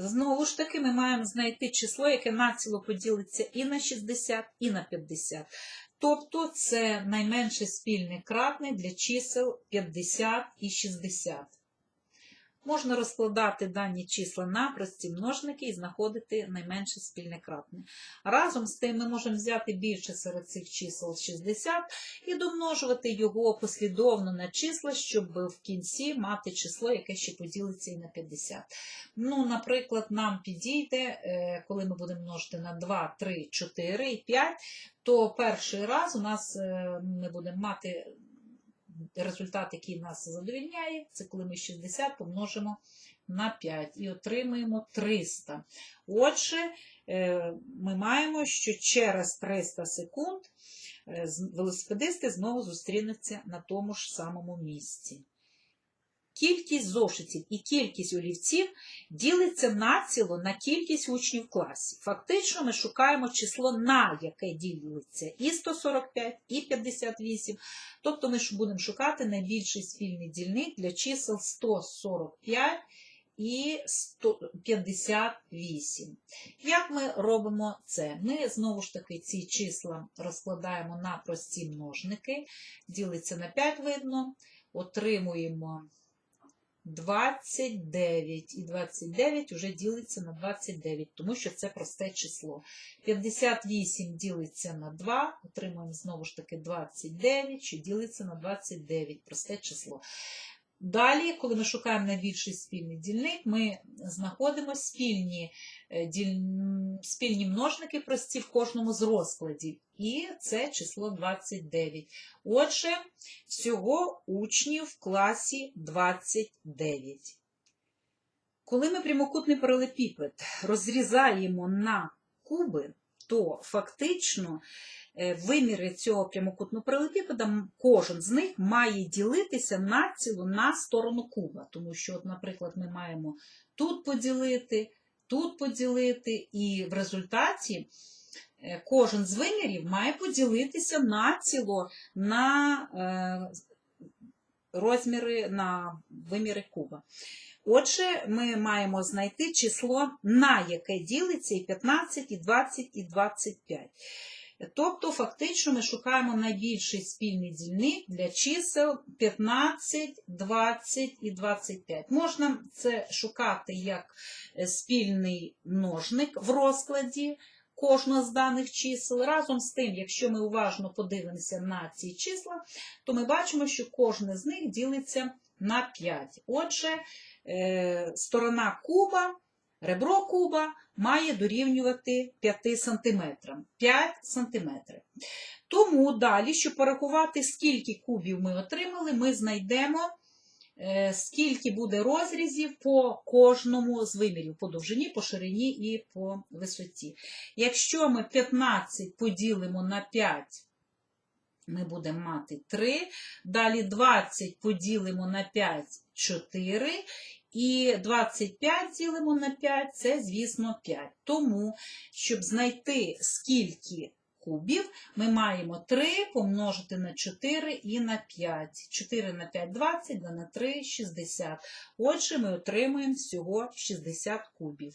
Знову ж таки, ми маємо знайти число, яке націло поділиться і на 60, і на 50. Тобто це найменший спільний кратний для чисел 50 і 60. Можна розкладати дані числа на прості множники і знаходити найменше спільне кратне. Разом з тим ми можемо взяти більше серед цих чисел 60 і домножувати його послідовно на числа, щоб в кінці мати число, яке ще поділиться і на 50. Ну, наприклад, нам підійде, е, коли ми будемо множити на 2, 3, 4 і 5, то перший раз у нас е, ми будемо мати результат, який нас задовільняє, це коли ми 60 помножимо на 5 і отримаємо 300. Отже, е, ми маємо, що через 300 секунд е, велосипедисти знову зустрінуться на тому ж самому місці. Кількість зошитів і кількість олівців ділиться націло на кількість учнів в класі. Фактично ми шукаємо число, на яке ділиться і 145, і 58. Тобто ми будемо шукати найбільший спільний дільник для чисел 145 і 158. Як ми робимо це? Ми знову ж таки ці числа розкладаємо на прості множники, ділиться на 5 видно, отримуємо 29. І 29 вже ділиться на 29, тому що це просте число. 58 ділиться на 2, отримуємо знову ж таки 29, що ділиться на 29, просте число. Далі, коли ми шукаємо найбільший спільний дільник, ми знаходимо спільні, е, діль- спільні множники прості в кожному з розкладів. І це число 29. Отже, всього учнів в класі 29. Коли ми прямокутний паралепіпед розрізаємо на куби, то фактично е, виміри цього прямокутного паралепіпеда, кожен з них має ділитися націло на сторону куба. Тому що, от, наприклад, ми маємо тут поділити, тут поділити, і в результаті е, кожен з вимірів має поділитися націло на е, розміри, на виміри куба. Отже, ми маємо знайти число, на яке ділиться і 15, і 20, і 25. Тобто, фактично, ми шукаємо найбільший спільний дільник для чисел 15, 20 і 25. Можна це шукати як спільний ножник в розкладі кожного з даних чисел. Разом з тим, якщо ми уважно подивимося на ці числа, то ми бачимо, що кожне з них ділиться на 5. Отже, е, сторона куба, ребро куба має дорівнювати 5 см. 5 см. Тому далі, щоб порахувати, скільки кубів ми отримали, ми знайдемо, скільки буде розрізів по кожному з вимірів, по довжині, по ширині і по висоті. Якщо ми 15 поділимо на 5, ми будемо мати 3. Далі 20 поділимо на 5 4. І 25 ділимо на 5 це, звісно, 5. Тому, щоб знайти скільки кубів, ми маємо 3 помножити на 4 і на 5. 4 на 5 – 20, 2 на 3 – 60. Отже, ми отримуємо всього 60 кубів.